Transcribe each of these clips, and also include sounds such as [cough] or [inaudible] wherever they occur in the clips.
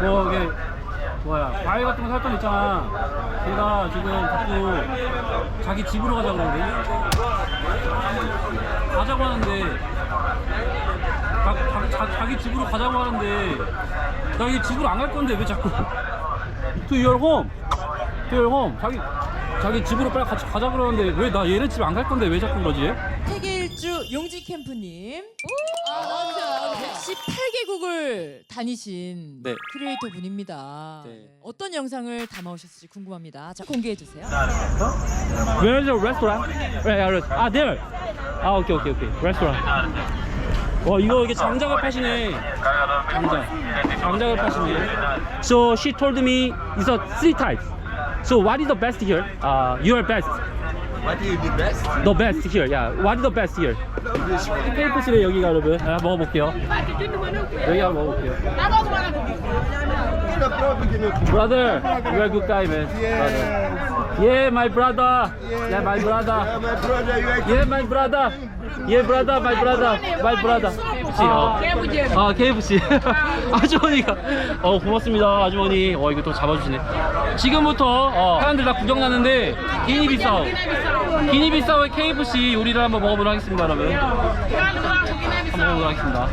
뭐 이게 뭐야 과일 같은 거 살 건 있잖아 걔가 지금 자꾸 자기 집으로 가자고 그러는데 가자고 하는데 자, 자, 자, 기 집으로 가자고 하는데 나 이게 집으로 안 갈 건데 왜 자꾸 To your home To your home 자기 자기 집으로 빨리 같이 가자고 그러는데 왜 나 얘네 집 안 갈 건데 왜 자꾸 그러지? 세계 일주 용지 캠프님. 오! 18개국을 다니신 네. 크리에이터 분입니다. 네. 네. 어떤 영상을 담아오셨을지 궁금합니다. 자 공개해 주세요. Where's the restaurant? Right, right. 아, there. 아, 오케이, 오케이, 오케이. Restaurant. 와, 이거 이게 장작을 파시네. 장작. 장작을 파시네. So she told me it's a three types. So what is the best here? Uh, your best. What do you do best? The best here. Yeah. What is the best here? KFC래 여기가 여러분. 아, 먹어볼게요. 여기 한번 먹어볼게요. Brother, you are good guy, man. Brother. Yeah, my brother. Yeah, my brother. Yeah, my brother, you are Yeah, my brother. Yeah, brother, my brother, my brother. KFC. 어. 아, KFC. 아주머니가. 어, 고맙습니다, 아주머니. 어, 이거 또 잡아주시네. 지금부터 어, 사람들 다 구경 나는데 기니비사우. 기니비사우의 KFC 요리를 한번 먹어보도록 하겠습니다, 여러분. 한번 먹어보도록 하겠습니다.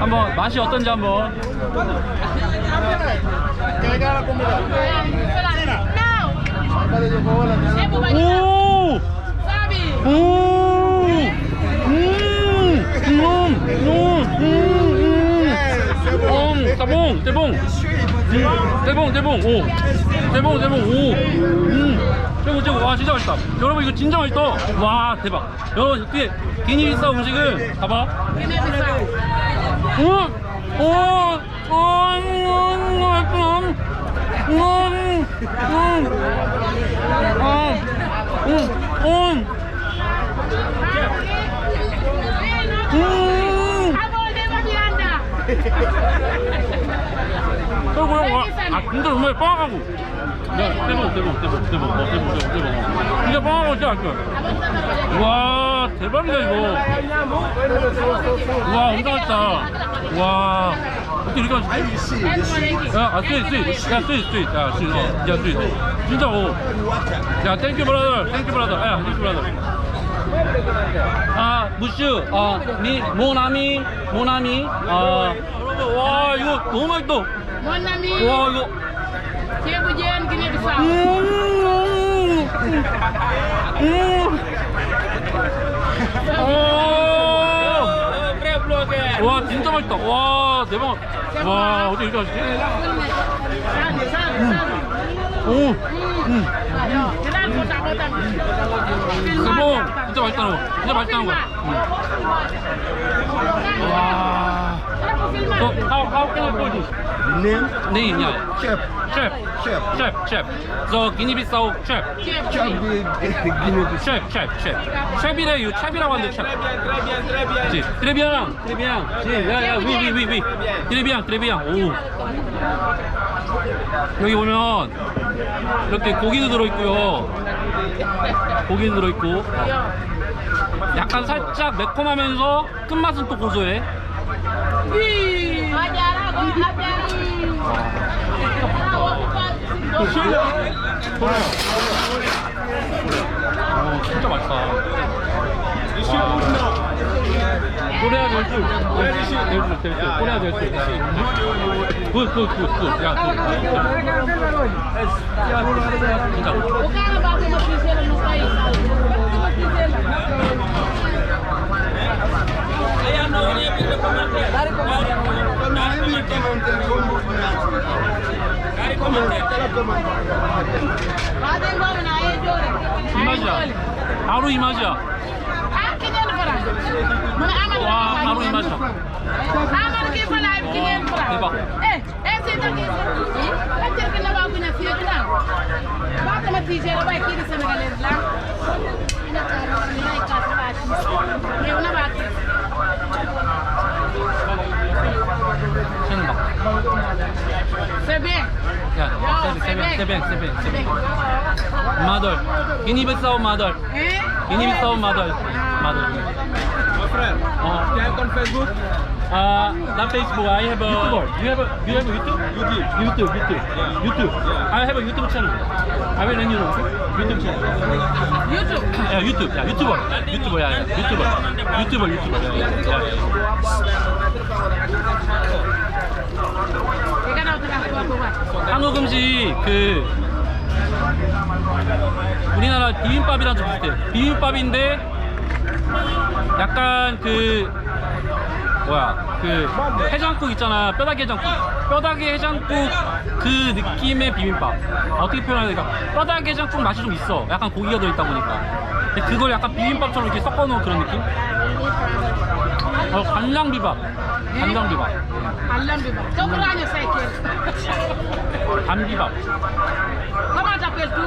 한번 맛이 어떤지 한번. 오! 오! 음! 음! 음! 음! 음! 따봉! 떼봉! 음, 떼봉! 떼봉! 오! 떼봉! 떼봉! 오! 음! 떼봉! 떼봉! 와 진짜 맛있다 여러분 이거 진짜 맛있다 와 대박 여러분 뒤에 기니 비싸 음식은 봐봐 음! 오! 오! 음! 맛있어 음! 음! 음! 음! 음! 음! 그리고 와, 아 진짜 정말 빵하고 야 대박 대박 대박 대박 어, 대박 대박 대박 진짜 빵하고 진짜 맛있어 와 대박이다 이거 와 엄청 맛있다 와 어떻게 이렇게 맛있지? 야, 아, 스윗, 스윗. 야, 스윗, 스윗. 야, 스윗. 어, 야, 스윗. 진짜, 오. 야, 땡큐 브라더. 땡큐 브라더. 야, 땡큐 브라더. 아, 무슈. 아, 미, 모나미. 모나미. 아, 여러분, 와, 이거 너무 맛있다. Mon ami, 와, 이거. ceebu jeen Guinée Bissau. 음, 음. 오. 와, 진짜 맛있다. 와, 대박. 와, 어떻게 이렇게 맛있지? 오. 음. 진짜 맛있다는 거. 진짜 맛있다는 거야. 음. 와. So, how, how can I put this? Name? Name, yeah. Chef. Chef. Chef. Chef, chef. So, 기니비사우 chef. Chef de Guinée Bissau. chef, chef, chef. chef이래, 이거 chef이라고 하는데 chef. 그치? 트레비앙, 트레비앙. 그치? 야, 야, 위, 위, 위, 위. 트레비앙, 트레비앙. 오. 여기 보면 이렇게 고기도 들어있고요. 고기도 들어있고. 약간 살짝 매콤하면서 끝맛은 또 고소해. 어, 진짜 맛있다. 코리아 될수 될수 될수 코리아 될수 굿굿 굿 굿 야 굿. 진짜 O cara bate uma piseira no país. Bate uma piseira. Bate igual na Ejore. 이 맛이야 바로 이 맛이야 Ah, quinhentos francs. Muna amal 와 바로 이 맛이야 Amal ki fala ay quinhentos francs. 대박 Eh, esse daqui. Vai ter que levar alguma filha Sebe. 야, 세뱅, 세뱅, 세뱅, 세뱅. 마덜. 기니비사우 마덜. Eh? 기니비사우 마덜. 마덜. My friend, 어. you have on Facebook? Uh, not Facebook. I have a. You have a. You have a YouTube? YouTube. YouTube. YouTube. YouTube. I have a YouTube channel. I will let you know. YouTube channel. YouTube. Yeah, YouTube. Yeah, YouTuber. YouTuber. Yeah, yeah. YouTuber. YouTuber. YouTuber. Yeah, yeah. 한국 음식 그 우리나라 비빔밥이랑 좀 비슷해요. 비빔밥인데 약간 그 뭐야? 그 해장국 있잖아. 뼈다귀 해장국. 뼈다귀 해장국 그 느낌의 비빔밥. 어떻게 표현해야 될까? 뼈다귀 해장국 맛이 좀 있어. 약간 고기가 들어있다 보니까. 근데 그걸 약간 비빔밥처럼 이렇게 섞어놓은 그런 느낌? 어 간장 비밥 간장 비밥? Kau beranya saya kira. 간비밥 Comment t'appelles tu?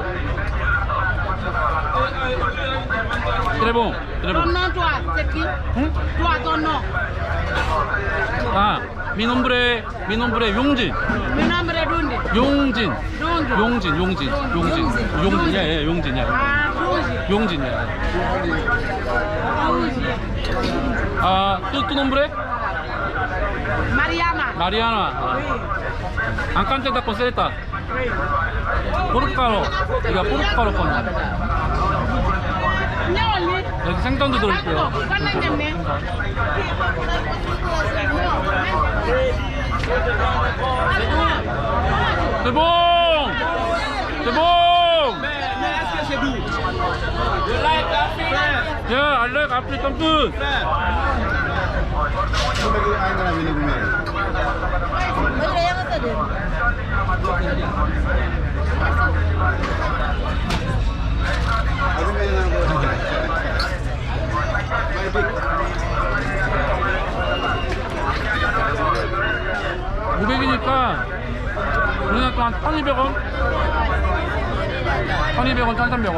드래봉 Ton 드래봉 nom toi, c'est qui? 응? Toi, ton nom. 아 미nombre 미nombre 용진 Mon nom est Dundi. 용진 Dundi. 용진 용진 용진 용진 예 예 용진 예 Ah, Dundi. 용진 예. Dundi. 아뚜뚜 nombre Mariama. 마리아나 안칸테 다 코세타 포르카로 이거 포르카로 건. 여기 생선도 들어있고요? 대봉! 대봉! 야 Like African food 오백이니까 우리나라 또한 1200원 1200원 1300원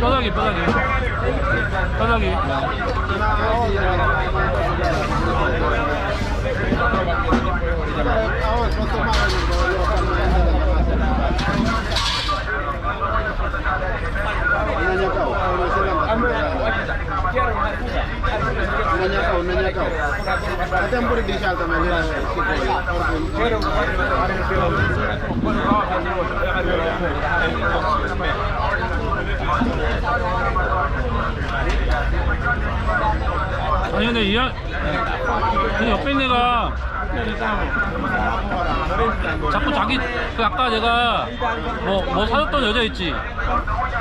뼈다귀 뼈다귀 뼈다귀 아니 근데 이 양- 그 옆에 있는 애가 자꾸 자기 그 아까 내가 뭐 뭐 사줬던 여자 있지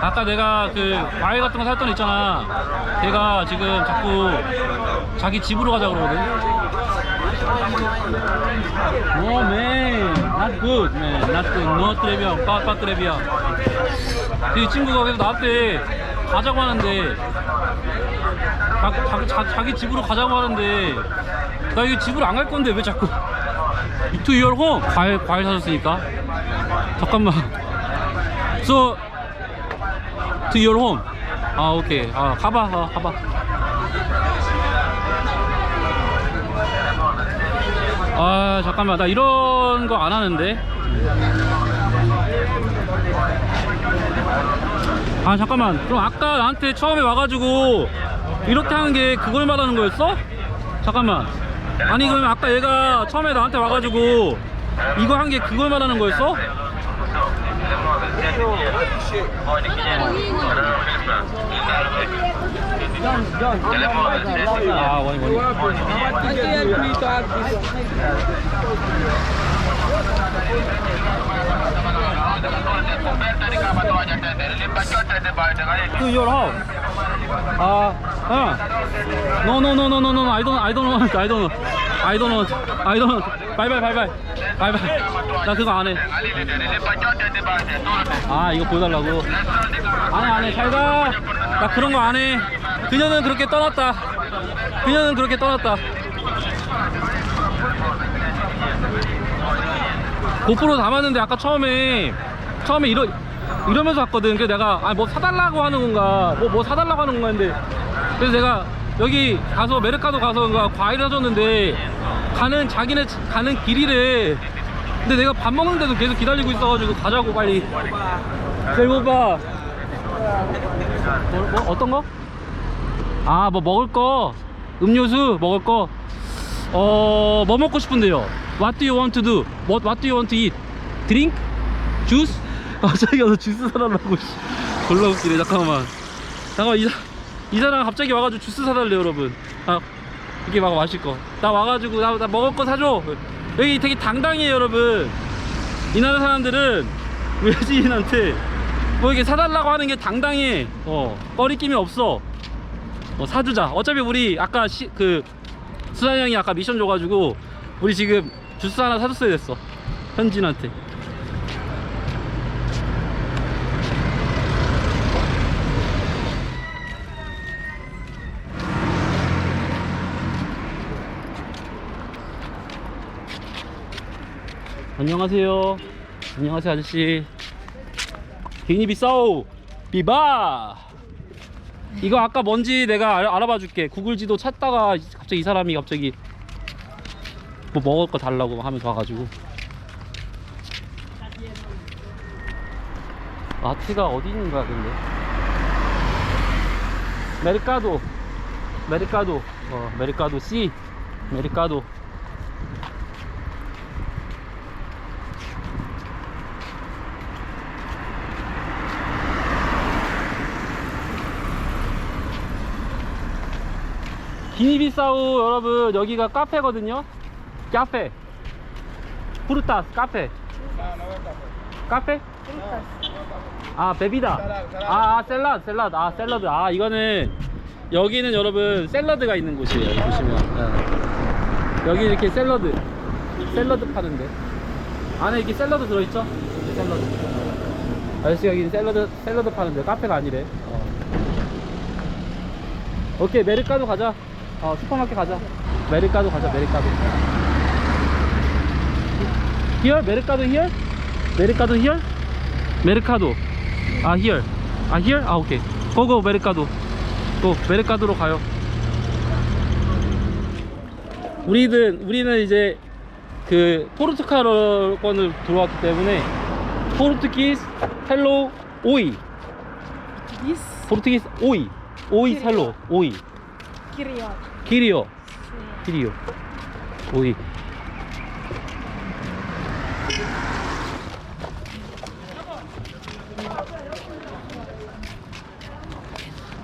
아까 내가 그 과일 같은 거 사줬던 애 있잖아. 걔가 지금 자꾸 자기 집으로 가자 그러거든. No man, not good man, not good, no 트레비앙, 빠빠 트레비앙 이 친구가 계속 나한테 가자고 하는데 자, 자, 자, 자 기 집으로 가자고 하는데 나 이거 집으로 안 갈 건데 왜 자꾸? [laughs] To your home. 과일 과일 사줬으니까. 잠깐만. So to your home? 아 오케이. 아 가봐 아, 가봐. 아 잠깐만. 나 이런 거 안 하는데. 아 잠깐만. 그럼 아까 나한테 처음에 와가지고 이렇게 하는 게 그걸 말하는 거였어? 잠깐만. 아니 그러면 아까 얘가 처음에 나한테 와가지고 이거 한 게 그걸 말하는 거였어? Do your home? Ah, huh? No, no, no, no, no, no. I don't, I don't want, I don't, I don't want, I don't. Bye, bye, bye, bye. 바이바이 나 그거 안해. 아 이거 보여달라고? 안해 안해. 잘가. 나 그런 거 안해. 그녀는 그렇게 떠났다. 그녀는 그렇게 떠났다. 고프로 담았는데 아까 처음에 처음에 이러 이러면서 왔거든. 그래서 내가 아 뭐 사달라고 하는 건가. 뭐 뭐 사달라고 하는 건가 했는데. 그래서 내가 여기 가서 메르카도 가서 과일을 사줬는데 가는 자기네 가는 길이래 근데 내가 밥 먹는데도 계속 기다리고 있어가지고 가자고 빨리 배고파 뭐, 뭐 어떤 거? 아 뭐 먹을 거 음료수 먹을 거 어, 뭐 먹고 싶은데요? What do you want to do? What, what do you want to eat? Drink? Juice? [laughs] 아, 자기가 너 주스 사달라고, 씨. 졸라 웃기네, 잠깐만. 잠깐만, 이, 사- 이 사람 갑자기 와가지고 주스 사달래, 여러분. 아, 이게 막 마실 거. 나 와가지고, 나, 나 먹을 거 사줘. 여기 되게 당당해요, 여러분. 이 나라 사람들은 외지인한테 뭐 이렇게 사달라고 하는 게 당당해. 어, 꺼리낌이 없어. 어, 사주자. 어차피 우리 아까 시, 그 수산 형이 아까 미션 줘가지고 우리 지금 주스 하나 사줬어야 됐어. 현진한테. 안녕하세요. 안녕하세요 아저씨. 개인이 비싸오. 비바. 이거 아까 뭔지 내가 알, 알아봐 줄게 구글 지도 찾다가 갑자기 이 사람이 갑자기 뭐 먹을 거 달라고 하면서 와가지고 마트가 어디 있는 거야 근데 메리카도 메리카도 어 메리카도 C 메리카도 기니비사우 여러분 여기가 카페거든요. 카페. 프루타스 카페. 카페? 아 베비다. 아, 아 샐러드 샐러드. 아 샐러드. 아 이거는 여기는 여러분 샐러드가 있는 곳이에요 여기 보시면. 예. 여기 이렇게 샐러드. 샐러드 파는데. 안에 이렇게 샐러드 들어있죠? 샐러드. 아저씨가 여기 샐러드 샐러드 파는데 카페가 아니래. 어. 오케이 메르카도 가자 어 슈퍼마켓 가자. 메르카도 가자 메르카도. Here? 메르카도 here? 메르카도 here? 메르카도. 아 here. 아 here? 아 오케이. 고고 메르카도. 고 메르카도로 가요. 우리는 우리는 이제 그 포르투갈어권을 들어왔기 때문에 포르투기스 헬로 오이. 포르투기스? 오이. 오이 헬로 오이. 키리오 키리오 오이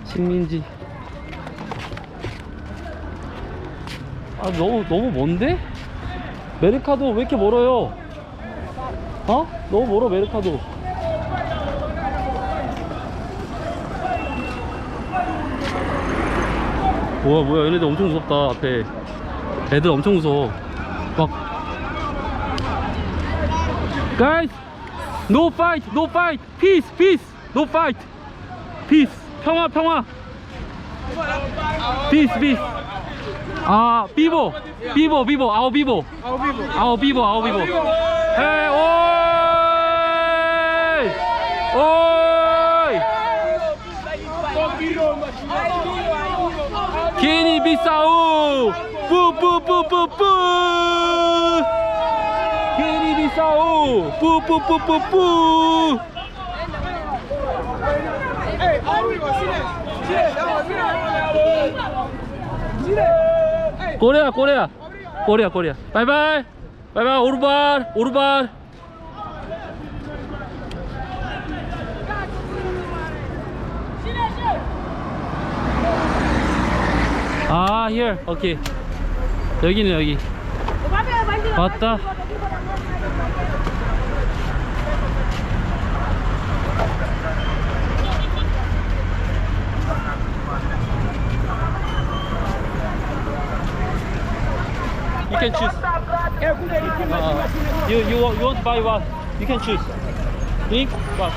식민지 아 너무 너무 먼데? 메르카도 왜 이렇게 멀어요? 어? 너무 멀어 메르카도 뭐야 뭐야 얘네들 엄청 무섭다 앞에. 애들 엄청 무서워. 막. Guys No fight No fight. Peace Peace No fight. Peace 평화 평화. Peace Peace. 아 비보 비보 비보 아오 비보. 아오 비보 아오 비보. 헤이 오이! 오이 기니 비싸우 뿌뿌뿌뿌뿌 기니 비싸우 뿌뿌뿌뿌뿌 코리아 코리아. 코리아 코리아. 바이바이. 바이바이 오르발 오르발 아 here 오케이 여기는 여기 왔다 You can choose. 어, 어. You you want you want to buy what? You can choose. Drink what?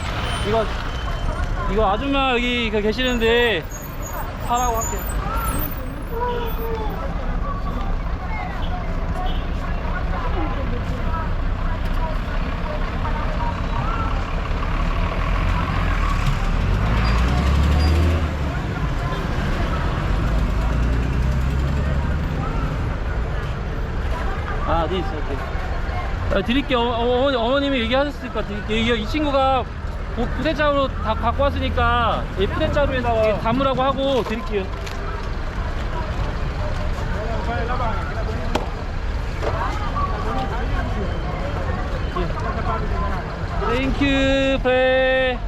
이거 이거 아줌마 여기 그 계시는데 사라고 할게. 아, 네, 오케이. 아, 드릴게요. 어, 어머니, 어머님이 얘기하셨으니까 드릴게요. 이 친구가 부- 푸대자루로 다 갖고 왔으니까 이 푸대자루에다가 담으라고 하고 드릴게요. 땡큐 프레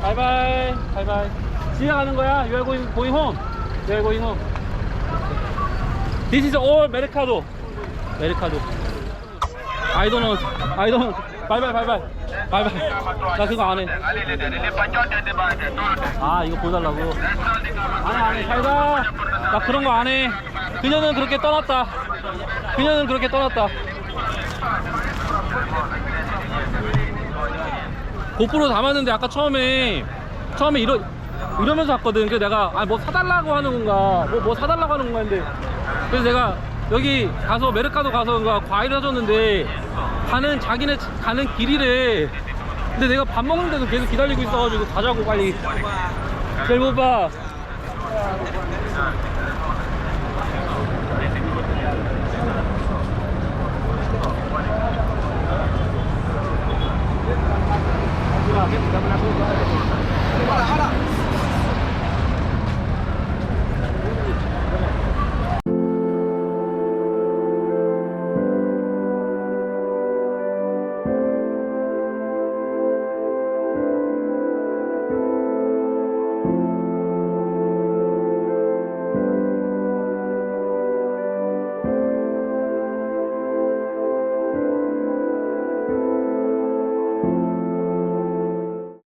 바이바이 바이바이. 집에 가는 거야. You are going, going home. You are going home. This is all 메르카도 메르카도 I don't know. I don't 바이바이 바이바이 바이바이 나 그거 안 해. 아 이거 보달라고? 안해 안해 잘가. 나 그런 거 안 해. 그녀는 그렇게 떠났다. 그녀는 그렇게 떠났다. 고프로 담았는데 아까 처음에 처음에 이러 이러면서 왔거든. 그래서 내가 아 뭐 사달라고 하는 건가? 뭐 뭐 사달라고 하는 건가 했는데. 그래서 내가 여기 가서 메르카도 가서 뭔가 과일을 사줬는데 가는 자기네 가는 길이래. 근데 내가 밥 먹는데도 계속 기다리고 있어가지고 가자고 빨리. 배고파.